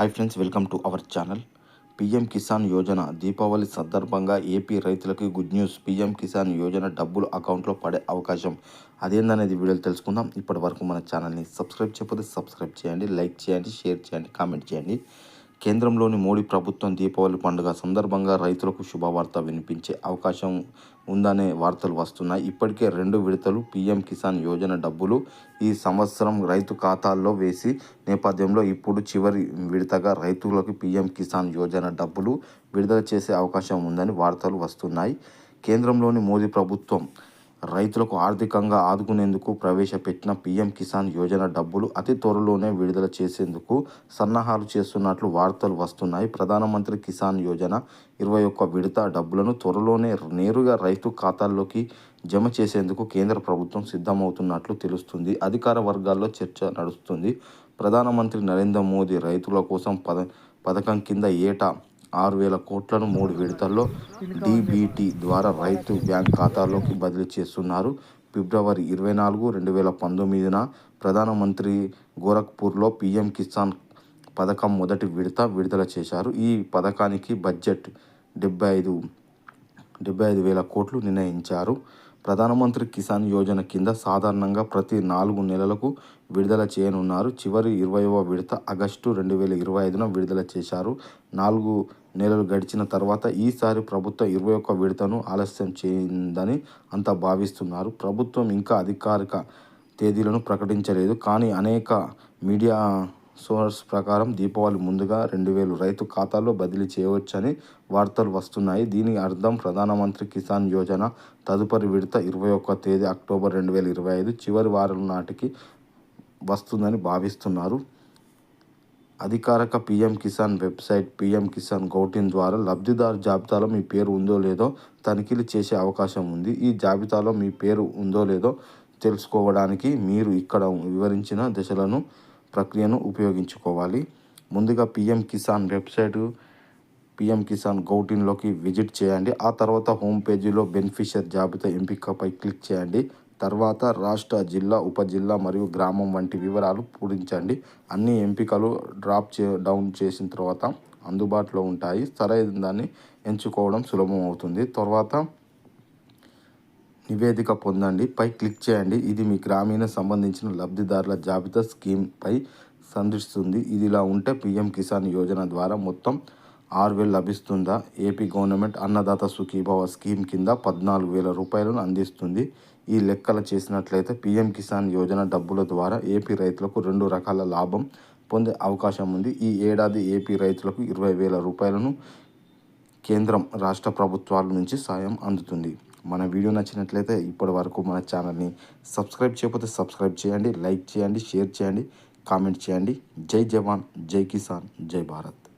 Hi friends welcome to our channel PM Kisan Yojana Deepavali సందర్భంగా AP రైతులకి good news PM Kisan Yojana డబ్బులు అకౌంట్లో పడే అవకాశం. అదేందనేది వీడియోలు తెలుసుకుందాం. ఇప్పటి వరకు మన ఛానల్ని సబ్స్క్రైబ్ చేయకపోతే సబ్స్క్రైబ్ చేయండి లైక్ చేయండి షేర్ చేయండి కామెంట్ చేయండి. కేంద్రంలోని మోడీ ప్రభుత్వం దీపావళి పండుగ సందర్భంగా రైతులకు శుభవార్త వినిపించే అవకాశం ఉందనే వార్తలు వస్తున్నాయి. ఇప్పటికే రెండు విడతలు పీఎం కిసాన్ యోజన డబ్బులు ఈ సంవత్సరం రైతు ఖాతాల్లో వేసి నేపథ్యంలో ఇప్పుడు చివరి విడతగా రైతులకు పీఎం కిసాన్ యోజన డబ్బులు విడుదల చేసే అవకాశం ఉందని వార్తలు వస్తున్నాయి. కేంద్రంలోని మోదీ ప్రభుత్వం రైతులకు ఆర్థికంగా ఆదుకునేందుకు ప్రవేశపెట్టిన పీఎం కిసాన్ యోజన డబ్బులు అతి త్వరలోనే విడుదల చేసేందుకు సన్నాహాలు చేస్తున్నట్లు వార్తలు వస్తున్నాయి. ప్రధానమంత్రి కిసాన్ యోజన ఇరవై ఒక్క విడత డబ్బులను త్వరలోనే నేరుగా రైతు ఖాతాల్లోకి జమ చేసేందుకు కేంద్ర ప్రభుత్వం సిద్ధమవుతున్నట్లు తెలుస్తుంది. అధికార వర్గాల్లో చర్చ నడుస్తుంది. ప్రధానమంత్రి నరేంద్ర మోదీ రైతుల కోసం పద పథకం కింద ఏటా ఆరు వేల కోట్లను మూడు విడతల్లో డీబీటీ ద్వారా రైతు బ్యాంక్ ఖాతాలోకి బదిలీ చేస్తున్నారు. ఫిబ్రవరి ఇరవై నాలుగు రెండు వేల పంతొమ్మిదిన ప్రధానమంత్రి గోరఖ్పూర్లో పీఎం కిసాన్ పథకం మొదటి విడత విడుదల చేశారు. ఈ పథకానికి బడ్జెట్ డెబ్బై ఐదు డెబ్బై ఐదు వేల కోట్లు నిర్ణయించారు. ప్రధానమంత్రి కిసాన్ యోజన కింద సాధారణంగా ప్రతి నాలుగు నెలలకు విడుదల చేయనున్నారు. చివరి ఇరవైవ విడత ఆగస్టు రెండు వేల ఇరవై ఐదున విడుదల చేశారు. నాలుగు నెలలు గడిచిన తర్వాత ఈసారి ప్రభుత్వం ఇరవై ఒక్క విడతను ఆలస్యం చేయిందని అంతా భావిస్తున్నారు. ప్రభుత్వం ఇంకా అధికారిక తేదీలను ప్రకటించలేదు. కానీ అనేక మీడియా సోర్స్ ప్రకారం దీపావళి ముందుగా రెండు వేలు రైతు ఖాతాలో బదిలీ చేయవచ్చని వార్తలు వస్తున్నాయి. దీని అర్థం ప్రధానమంత్రి కిసాన్ యోజన తదుపరి విడత ఇరవై ఒక్క తేదీ అక్టోబర్ రెండు వేల ఇరవై ఐదు చివరి వారం నాటికి వస్తుందని భావిస్తున్నారు. అధికారిక PM Kisan website PM Kisan గౌటిన్ ద్వారా లబ్ధిదారు జాబితాలో మీ పేరు ఉందో లేదో తనిఖీలు చేసే అవకాశం ఉంది. ఈ జాబితాలో మీ పేరు ఉందో లేదో తెలుసుకోవడానికి మీరు ఇక్కడ వివరించిన దశలను ప్రక్రియను ఉపయోగించుకోవాలి. ముందుగా PM Kisan website PM Kisan గౌటిన్లోకి visit చేయండి. ఆ తర్వాత హోమ్ పేజీలో బెనిఫిషియర్ జాబితా ఎంపికపై క్లిక్ చేయండి. తర్వాత రాష్ట్ర జిల్లా ఉపజిల్లా మరియు గ్రామం వంటి వివరాలు పూరించండి. అన్ని ఎంపికలు డ్రాప్ చే డౌన్ చేసిన తర్వాత అందుబాటులో ఉంటాయి. సరైన దాన్ని ఎంచుకోవడం సులభం అవుతుంది. తర్వాత నివేదిక పొందండి. పై క్లిక్ చేయండి. ఇది మీ గ్రామీణ సంబంధించిన లబ్ధిదారుల జాబితా స్కీమ్పై సందర్శిస్తుంది ఇదిలా ఉంటే పీఎం కిసాన్ యోజన ద్వారా మొత్తం ఆరు వేలు లభిస్తుందా? AP government Annadata Sukhibhava scheme కింద పద్నాలుగు వేల రూపాయలను అందిస్తుంది. ఈ లెక్కలు చేసినట్లయితే పీఎం కిసాన్ యోజన డబ్బుల ద్వారా ఏపీ రైతులకు రెండు రకాల లాభం పొందే అవకాశం ఉంది. ఈ ఏడాది ఏపీ రైతులకు ఇరవై వేల రూపాయలను కేంద్రం రాష్ట్ర ప్రభుత్వాల నుంచి సాయం అందుతుంది. మన వీడియో నచ్చినట్లయితే ఇప్పటి వరకు మన ఛానల్ని సబ్స్క్రైబ్ చేయకపోతే సబ్స్క్రైబ్ చేయండి లైక్ చేయండి షేర్ చేయండి కామెంట్ చేయండి. జై జవాన్ జై కిసాన్ జై భారత్.